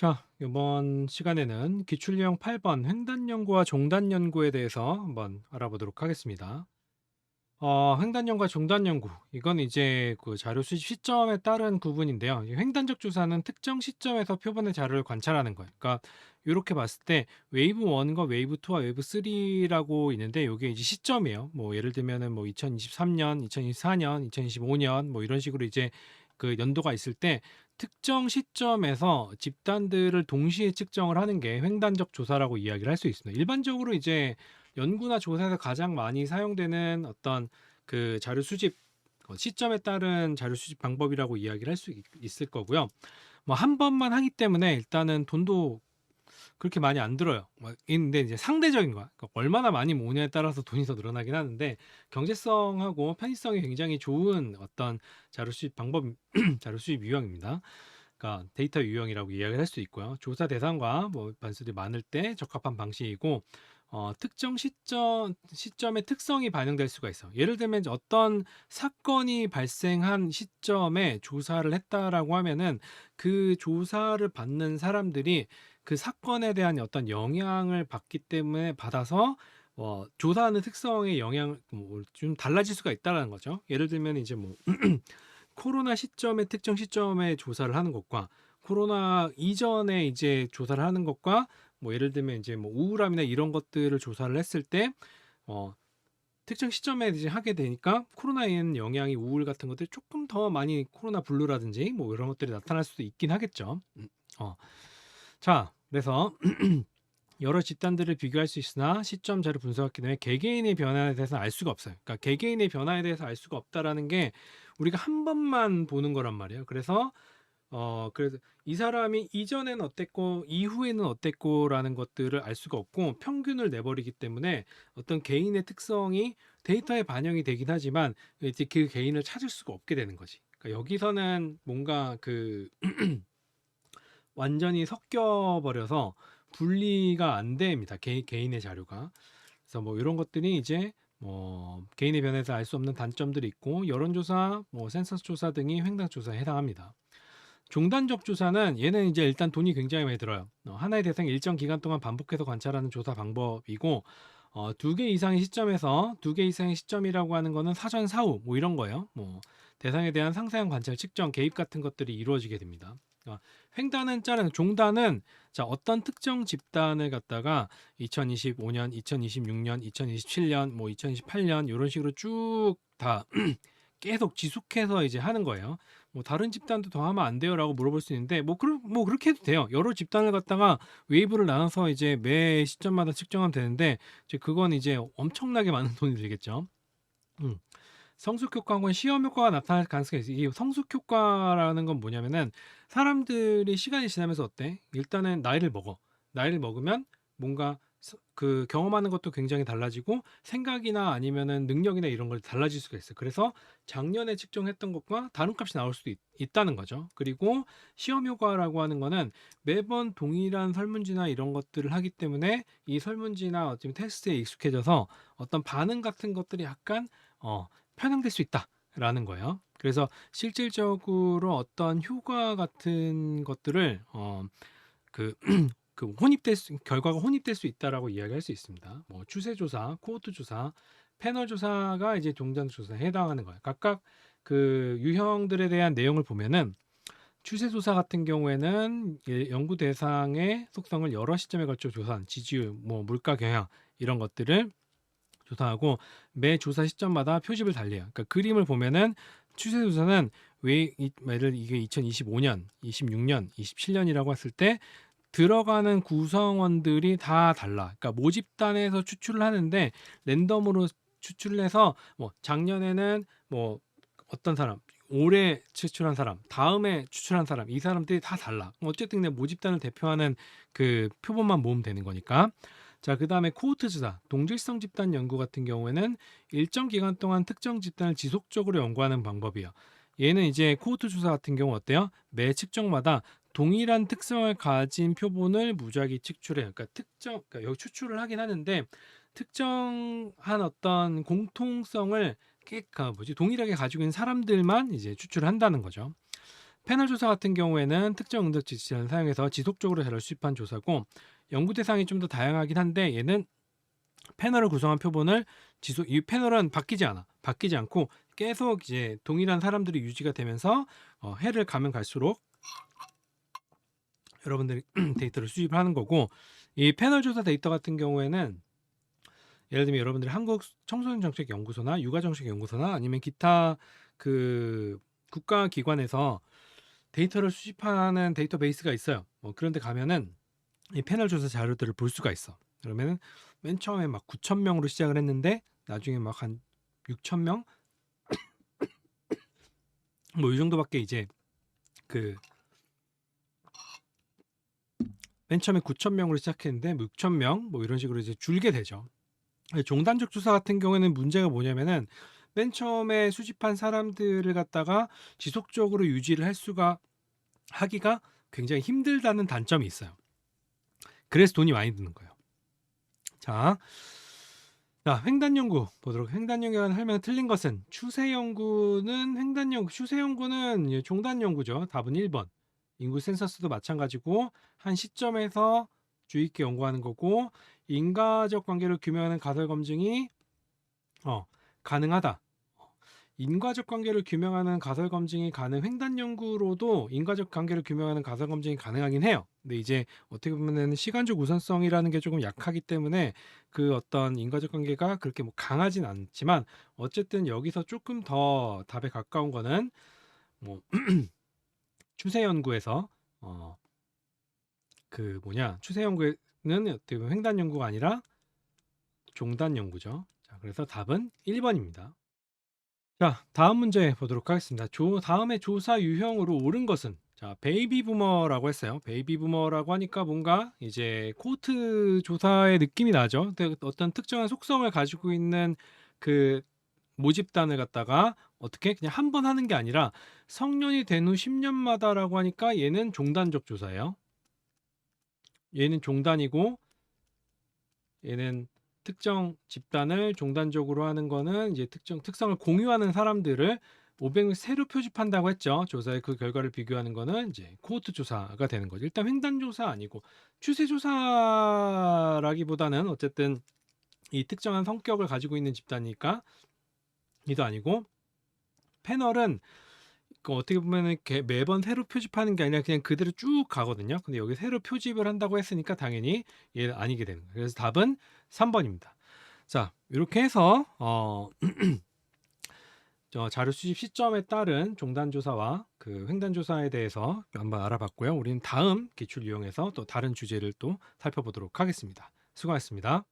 자, 이번 시간에는 기출 유형 8번 횡단 연구와 종단 연구에 대해서 한번 알아보도록 하겠습니다. 어, 횡단 연구와 종단 연구. 이건 이제 그 자료 수집 시점에 따른 구분인데요. 이 횡단적 조사는 특정 시점에서 표본의 자료를 관찰하는 거예요. 그러니까 이렇게 봤을 때 웨이브 1과 웨이브 2와 웨이브 3라고 있는데 이게 이제 시점이에요. 뭐 예를 들면은 뭐 2023년, 2024년, 2025년 뭐 이런 식으로 이제 그 연도가 있을 때 특정 시점에서 집단들을 동시에 측정을 하는 게 횡단적 조사라고 이야기를 할 수 있습니다. 일반적으로 이제 연구나 조사에서 가장 많이 사용되는 어떤 그 자료 수집 어, 시점에 따른 자료 수집 방법이라고 이야기를 할 수 있을 거고요. 뭐 한 번만 하기 때문에 일단은 돈도 그렇게 많이 안 들어요. 뭐 근데 이제 상대적인 거야. 그러니까 얼마나 많이 모으냐에 따라서 돈이 더 늘어나긴 하는데 경제성하고 편의성이 굉장히 좋은 어떤 자료 수집 방법, 자료 수집 유형입니다. 그러니까 데이터 유형이라고 이야기를 할 수 있고요. 조사 대상과 뭐 반수들이 많을 때 적합한 방식이고 어, 특정 시점 시점의 특성이 반영될 수가 있어. 예를 들면 어떤 사건이 발생한 시점에 조사를 했다라고 하면은 그 조사를 받는 사람들이 그 사건에 대한 어떤 영향을 받기 때문에 받아서 어, 조사하는 특성의 영향 뭐좀 달라질 수가 있다라는 거죠. 예를 들면 이제 뭐 코로나 시점의 특정 시점에 조사를 하는 것과 코로나 이전에 이제 조사를 하는 것과 뭐 예를 들면 이제 뭐 우울함이나 이런 것들을 조사를 했을 때 어, 특정 시점에 이제 하게 되니까 코로나에는 영향이 우울 같은 것들이 조금 더 많이 코로나 블루라든지 뭐 이런 것들이 나타날 수도 있긴 하겠죠. 음, 어. 자, 그래서 여러 집단들을 비교할 수 있으나 시점 자료 분석했기 때문에 개개인의 변화에 대해서는 알 수가 없어요. 그러니까 개개인의 변화에 대해서 알 수가 없다라는 게 우리가 한 번만 보는 거란 말이에요. 그래서 어 그래서 이 사람이 이전에는 어땠고 이후에는 어땠고라는 것들을 알 수가 없고 평균을 내버리기 때문에 어떤 개인의 특성이 데이터에 반영이 되긴 하지만 이제 그 개인을 찾을 수가 없게 되는 거지. 그러니까 여기서는 뭔가 그 완전히 섞여 버려서 분리가 안 됩니다. 개, 개인의 자료가. 그래서 뭐 이런 것들이 이제 뭐 개인의 변에서 알 수 없는 단점들이 있고 여론조사, 뭐 센서스 조사 등이 횡단 조사에 해당합니다. 종단적 조사는 얘는 이제 일단 돈이 굉장히 많이 들어요. 어, 하나의 대상 일정 기간 동안 반복해서 관찰하는 조사 방법이고 어, 두 개 이상의 시점에서 두 개 이상의 시점이라고 하는 거는 사전 사후 뭐 이런 거예요. 뭐 대상에 대한 상세한 관찰, 측정, 개입 같은 것들이 이루어지게 됩니다. 어, 횡단은 자른 종단은 자 어떤 특정 집단을 갖다가 2025년, 2026년, 2027년, 뭐 2028년 이런 식으로 쭉 다 계속 지속해서 이제 하는 거예요. 뭐 다른 집단도 더 하면 안 돼요라고 물어볼 수 있는데 뭐, 그러, 뭐 그렇게 해도 돼요. 여러 집단을 갖다가 웨이브를 나눠서 이제 매 시점마다 측정하면 되는데 이제 그건 이제 엄청나게 많은 돈이 들겠죠. 음. 성숙 효과하고는 시험 효과가 나타날 가능성이 있어요. 이 성숙 효과라는 건 뭐냐면은 사람들이 시간이 지나면서 어때? 일단은 나이를 먹어. 나이를 먹으면 뭔가 그 경험하는 것도 굉장히 달라지고 생각이나 아니면은 능력이나 이런 걸 달라질 수가 있어요. 그래서 작년에 측정했던 것과 다른 값이 나올 수도 있, 다는 거죠. 그리고 시험 효과라고 하는 거는 매번 동일한 설문지나 이런 것들을 하기 때문에 이 설문지나 어쩌면 테스트에 익숙해져서 어떤 반응 같은 것들이 약간 어 편향될 수 있다라는 거예요. 그래서 실질적으로 어떤 효과 같은 것들을 어, 그, 그 혼입될 수, 결과가 혼입될 수 있다라고 이야기할 수 있습니다. 뭐 추세 조사, 코호트 조사, 패널 조사가 이제 종전 조사에 해당하는 거예요. 각각 그 유형들에 대한 내용을 보면은 추세 조사 같은 경우에는 연구 대상의 속성을 여러 시점에 걸쳐 조사한 지지율, 뭐 물가 경향 이런 것들을 조사하고 매 조사 시점마다 표집을 달려요. 그러니까 그림을 보면은 추세 조사는 왜 예를 이게 2025년, 26년, 27년이라고 했을 때 들어가는 구성원들이 다 달라. 그러니까 모집단에서 추출을 하는데 랜덤으로 추출을 해서 뭐 작년에는 뭐 어떤 사람 올해 추출한 사람, 다음에 추출한 사람, 이 사람들이 다 달라. 어쨌든 내 모집단을 대표하는 그 표본만 모으면 되는 거니까. 자, 그 다음에 코호트 조사, 동질성 집단 연구 같은 경우에는 일정 기간 동안 특정 집단을 지속적으로 연구하는 방법이에요. 얘는 이제 코호트 조사 같은 경우 어때요? 매 측정마다 동일한 특성을 가진 표본을 무작위 측출해요. 그러니까 특정, 그러니까 여기 추출을 하긴 하는데 특정한 어떤 공통성을 깨, 가 뭐지 동일하게 가지고 있는 사람들만 이제 추출한다는 거죠. 패널 조사 같은 경우에는 특정 응답 지시를 사용해서 지속적으로 자료를 수집한 조사고 연구 대상이 좀 더 다양하긴 한데 얘는 패널을 구성한 표본을 지속 이 패널은 바뀌지 않아 바뀌지 않고 계속 이제 동일한 사람들이 유지가 되면서 어, 해를 가면 갈수록 여러분들이 데이터를 수집하는 거고 이 패널 조사 데이터 같은 경우에는 예를 들면 여러분들이 한국 청소년 정책 연구소나 육아 정책 연구소나 아니면 기타 그 국가 기관에서 데이터를 수집하는 데이터베이스가 있어요. 뭐 그런데 가면은 이 패널 조사 자료들을 볼 수가 있어. 그러면은 맨 처음에 막 9천 명으로 시작을 했는데 나중에 막 한 6천 명, 뭐 이 정도밖에 이제 그 맨 처음에 9천 명으로 시작했는데 6천 명뭐 이런 식으로 이제 줄게 되죠. 종단적 조사 같은 경우에는 문제가 뭐냐면은 맨 처음에 수집한 사람들을 갖다가 지속적으로 유지를 할 수가 하기가 굉장히 힘들다는 단점이 있어요. 그래서 돈이 많이 드는 거예요. 자, 자 횡단 연구 보도록. 횡단 연구가 하면 틀린 것은 추세 연구는 횡단 연구, 추세 연구는 예, 종단 연구죠. 답은 1번. 인구 센서스도 마찬가지고 한 시점에서 주의 있게 연구하는 거고 인과적 관계를 규명하는 가설 검증이 어, 가능하다. 어, 인과적 관계를 규명하는 가설 검증이 가능 횡단 연구로도 인과적 관계를 규명하는 가설 검증이 가능하긴 해요. 근데 이제 어떻게 보면은 시간적 우선성이라는 게 조금 약하기 때문에 그 어떤 인과적 관계가 그렇게 뭐 강하진 않지만 어쨌든 여기서 조금 더 답에 가까운 거는 뭐 추세 연구에서 어 그 뭐냐 추세 연구는 어떻게 보면 횡단 연구가 아니라 종단 연구죠. 자, 그래서 답은 1번입니다. 자, 다음 문제 보도록 하겠습니다. 조, 다음에 조사 유형으로 옳은 것은 자, 베이비 부머라고 했어요. 베이비 부머라고 하니까 뭔가 이제 코트 조사의 느낌이 나죠. 근데 어떤 특정한 속성을 가지고 있는 그 모집단을 갖다가 어떻게 그냥 한 번 하는 게 아니라 성년이 된 후 10년마다라고 하니까 얘는 종단적 조사예요. 얘는 종단이고 얘는 특정 집단을 종단적으로 하는 거는 이제 특정 특성을 공유하는 사람들을 500명 새로 표집한다고 했죠. 조사의 그 결과를 비교하는 거는 이제 코호트 조사가 되는 거죠. 일단 횡단 조사 아니고 추세 조사라기보다는 어쨌든 이 특정한 성격을 가지고 있는 집단이니까 이도 아니고 패널은 그 어떻게 보면은 개- 매번 새로 표집하는 게 아니라 그냥 그대로 쭉 가거든요. 근데 여기 새로 표집을 한다고 했으니까 당연히 얘 아니게 되는 거예요. 그래서 답은 3번입니다. 자, 이렇게 해서 어 저 자료 수집 시점에 따른 종단 조사와 그 횡단 조사에 대해서 한번 알아봤고요. 우리는 다음 기출 이용해서 또 다른 주제를 또 살펴보도록 하겠습니다. 수고하셨습니다.